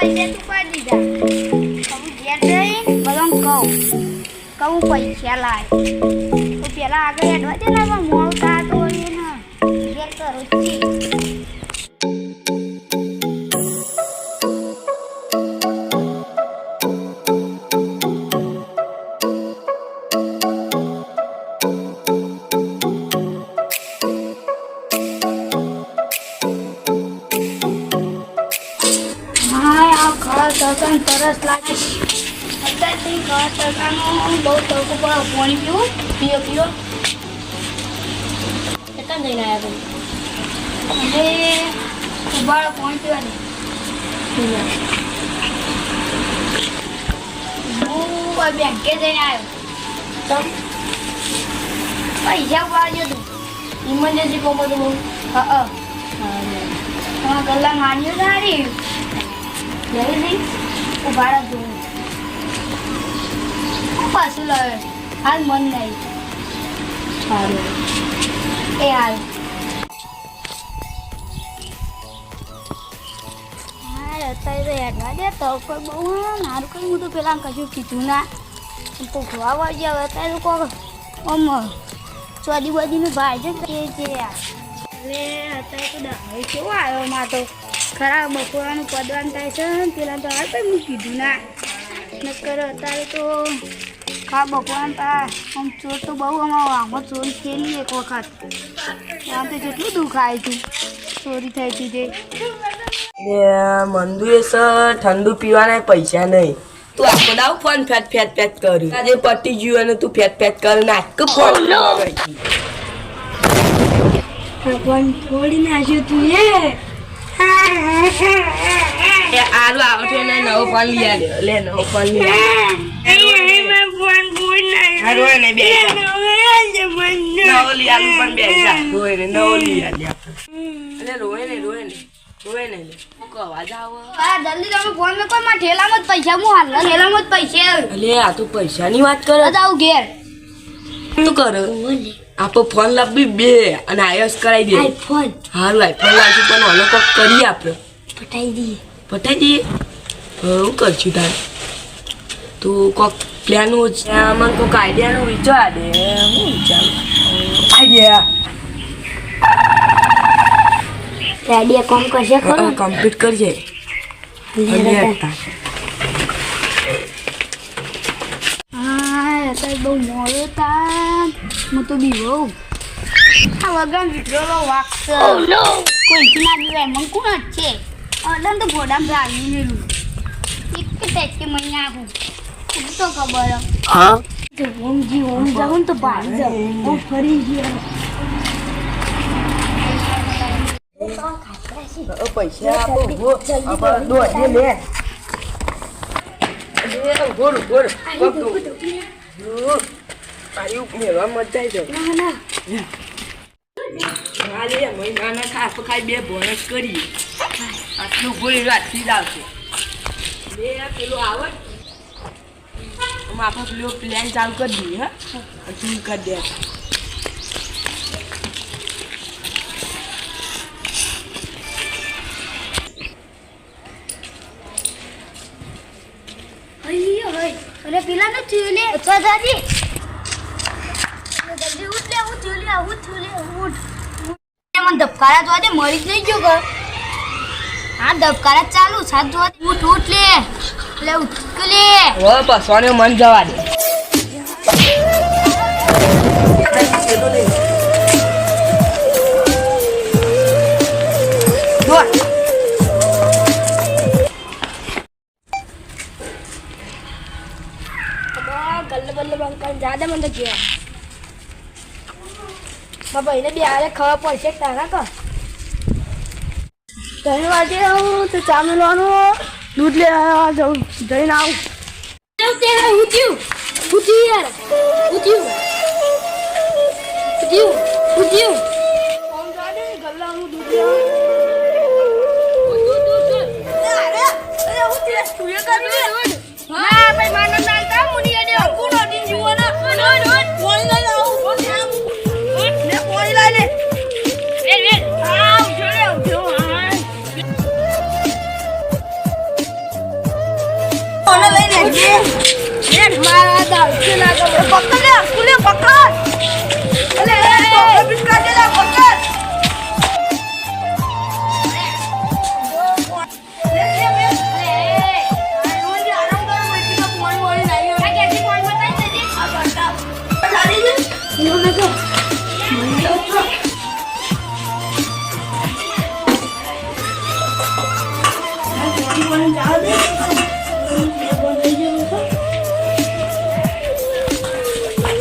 પૈસા કરી દીધા. હવે ઘેર જઈ બધાને કહું. કહું પૈસા લાય તડકાને તરસ લાગે અત્યારથી ઘર તડકાનો બહુ તડકો પડે પાણી પીવું પીઓ પીઓ કેટલા જઈને આવ્યા તમે? હવે ઉભાડો પાણી પીવા દે હું બેંકે જઈને આવ્યો. પૈસા ઉપાડજો તું. ઇમરજન્સી કોમો તો બહુ હા હા. કલાક માન્યો સારી જલ્દી. ઊભા રહેજો હું પાછું લાવે હાલ મન નહીં સારું એ હાલ અત્યારે તો હેડવા દે તો કોઈ બહુ મારું કંઈ હું તો પેલા કશું કીધું ના ભૂખવા વાળી હવે અત્યારે કોક આમ બોદીનું ભાઈ છે કે જે એટલે અત્યારે તો દાળ કેવો આવ્યો માં તો ખરા બપોરાનું પદવાન થાય છે. ને પેલા તો હાલ કંઈ હું કીધું ના નકર અત્યારે તો ખા બપોરાન તા આમ ચોર તો બહુ અમારો આમાં ચોરી થયેલી એક વખત. આમ તો કેટલું દુખાય હતું ચોરી થઈ હતી તે મંદુએ સર ઠંડુ પીવાના પૈસા નહીં. તું આખો દાવ ફોન ફેટ ફેટ ફેટ કર્યું આજે પટી ગયું અને તું ફેટ ફેટ કર નાખ. ફોન ભગવાન છોડી નાખ્યું તું એ એ આરું ને નવો ફોન લઈ આવ્યો લે નવો ફોન લઈ આવ્યો રોય ને બે નવો લઈ આવ્યું પણ બે રોય ને નવો લઈ આવ્યો એટલે રોય ને રોય ને રોય ને લે. શું કહો અવાજ આવો? હા જલ્દી તમે ફોન મેં કોઈ માં જ પૈસા ની હાલ ઠેલામાં પૈસા. અલે આ તું પૈસાની વાત કરો? જાવ ઘેર. શું કરે? આપો ફોન લાવી બે અને આયસ કરાવી દે. આઈફોન હારું આઈફોન લાવશું પણ ઓલો કોક કરીએ આપણે. પટાઈ દઈએ. પટાઈ દઈએ? હું કરશું તારે? તું કોક પ્લાન મને કોક આઈડિયાનો વિચાર દે. હું વિચાર. આઈડિયા આઈડિયા કોમ કરશે ખરો કમ્પ્લીટ કરજે અને હતા. હા અત્યારે બહુ મોડો તા હું તો બીવો આ વગર વિડ્રોલો વાગશે. કોઈથી ના બીવાય મને કોણ જ છે? અડન તો ઘોડામાં ભાગી ગયેલું એક કે મને આવું. તો ખબર હા. જો ઓમ જાઉં ને તો ભાગી જાઉં. ઓમ ફરી ગયા. પૈસા આપો લે. એ ઊભો ઉપર મેળવા મજા આવી જાય. ના ના. હા લે મહિનાના ખાસ ખાઈ બે બોનસ કરીએ. આટલું ભૂલી રાતથી જ આવશે. બે પેલું આવડ આમાં પેલો પ્લાન ચાલુ કરી દઈએ હા. હજુ કરી દે. અરે પેલા ને ચૂલે અથવા દાદી જલ્દી ઉઠ લે ઉઠ ચૂલે ઉઠ ચૂલે ઉઠ. મને ધબકારા જોવા દે મરી જ નહીં ગયો ઘર. હા ધબકારા ચાલુ સાત જોવા દે. ઉઠ ઉઠ લે. લે ઉઠ લે. બસવાને મન જવા દે. ગલ્લે બલ્લે બંકર જાદે મને ગયા બાબા ભાઈને બી આરે ખબર પડશે તારા કર ત્રણ વાગે આવું, તો ચા મેળવાનું દૂધ લે જઈને આવું. ઉઠ્યું. ઉઠ્યું યાર. ઉઠ્યું. બેન મારા દાવચીના કપડે પકડ લે પકડ. અલે પકડ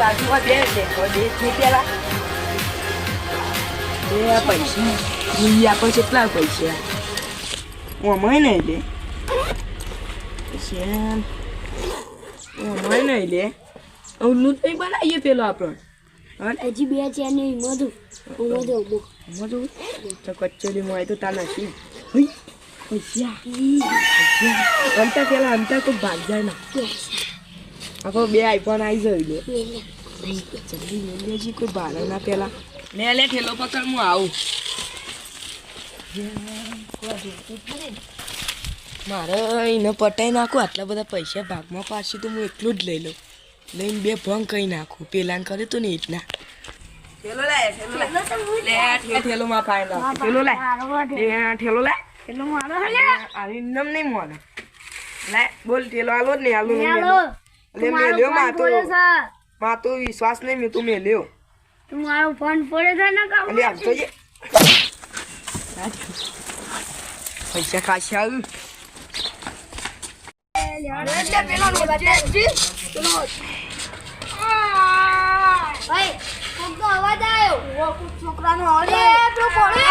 લાગવા દે દે દે છે પેલા. એ પૈસા. જોઈએ આપણે કેટલા પૈસા? ઓમાય નહીં લે પૈસા. ઓમાય નહીં લે ઓલું નહીં બનાવીએ પેલો આપણો. હજી બે છે નહીં મધુ. મધુ મજુ તો કચોરી માં તો તા નથી હઈ. પૈસા. પૈસા. અંતા પેલા અંતા કોઈ ભાગ જાય ના આખો બે આઈફોન આવી જાય લે જલ્દી લઈ લેજી કોઈ ભાડે ના પેલા. લે લે ઠેલો પકડ હું આવું. મારે એને પટાઈ નાખું આટલા બધા પૈસા ભાગમાં પાછી તો હું એકલું જ લઈ લઉં. લઈને બે ભંગ કહી નાખું. પેલાને કરે તો ને એટલા. ઠેલો લાય ઠેલો લે. માં પાય ઠેલો લાય ઠેલો લાય એટલું મારો આવી નમ નહીં મોને લાય બોલ ઠેલો આલો જ નહીં આલો. અલે મેલ્યો માતો માતો વિશ્વાસ નહીં મેં તું મેલ્યો. તું મારો ફોન પડે છે ને કામ અલે આવતો જે. પૈસા ખાશે આવ્યું ભાઈ કોકનો અવાજ આવ્યો છોકરાનો અવાજ પેલો પડે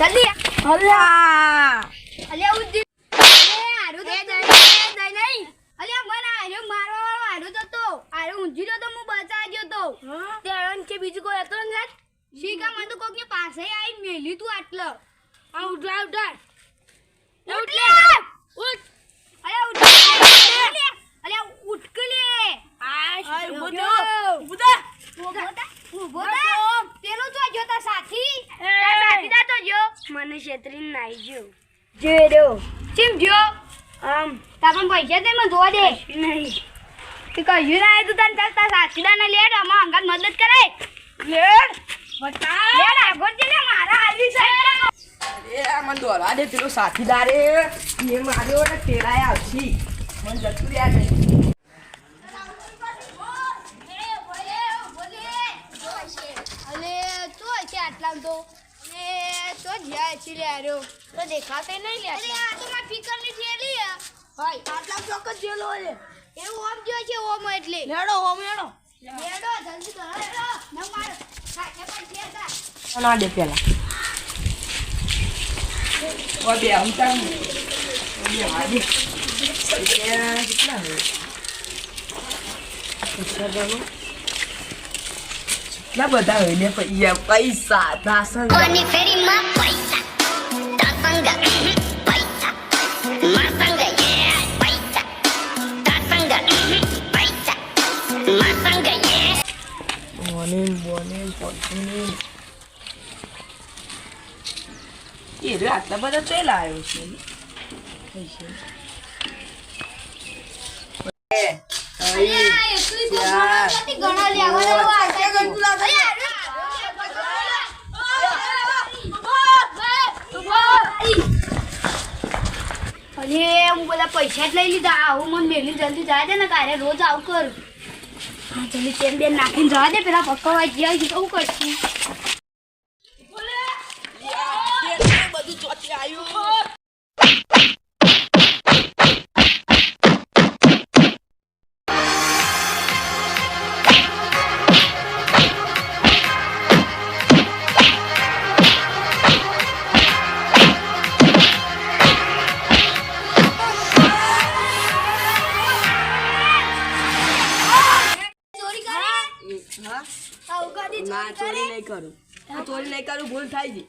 જલ્દી. અલ્યા. ઉદ્દી અલે આરો તો દઈ નહીં અલ્યા મને આરો મારવા વાળો આરો તો તો આરો તો હું બચાવ્યો તો. તે અરણ કે બીજું કોઈ હતો ને શીકા મને તો કોકની પાસે આવીને મેલી તું આટલો. આ ઉઠા ઉઠા. ઉઠલે ઉઠ. અરે ઉઠ. અરે ઉઠકલે આ ઊભો થા, ઊભો થા. ઊભો થા, પેલો તો જોતા સાથી. તાર સાથી ના તો જો મને છેતરી નાઈ જો જેડો ચીમ જો આમ તાપણ પૈસા તે મને ધોવા દે. નહીં. કહ્યું ના તું તને ચાલતા સાચીદા લેડ આમાં અંગાત મદદ કરે. લેડ? બતા લેડ આગળ જે મારા આવી છે એ મને દોરવા દે પેલો સાથીદારે. એ માર્યો ને તેરાય આવશી. મને જતું રહ્યા નહીં તો આટલા તો. ને તો જ્યાં છે લે આર્યો. તો દેખાતે નહીં લે અરે આ તો માર ફિકર થેલી હે ભાઈ આટલા ચોક્કસ જેલો છે. એવું ઓમ જો છે ઓમ એટલે. લેડો ઓમ લેડો લેડો જલ્દી કરો. લેડો ન માર કાકે પણ છે તા ના દે પેલા. ઓ બે ઉતાર ઓ બે આજે કેટલા બધા હોય ને પૈસા પૈસા દાસન Oni ferima paisa. એ આટલા બધા ચોઈ આવ્યો છે. હું બધા પૈસા જ લઈ લીધા. આવું મને મેલી જલ્દી જાય છે ને કાલે રોજ આવું કર. જલ્દી તેલ બેન નાખીને જવા દે પેલા પકડવા જાય છે કેવું કરશું બધું ચોથી આવ્યું. કરે ચોરી નહીં ભૂલ થાય છે.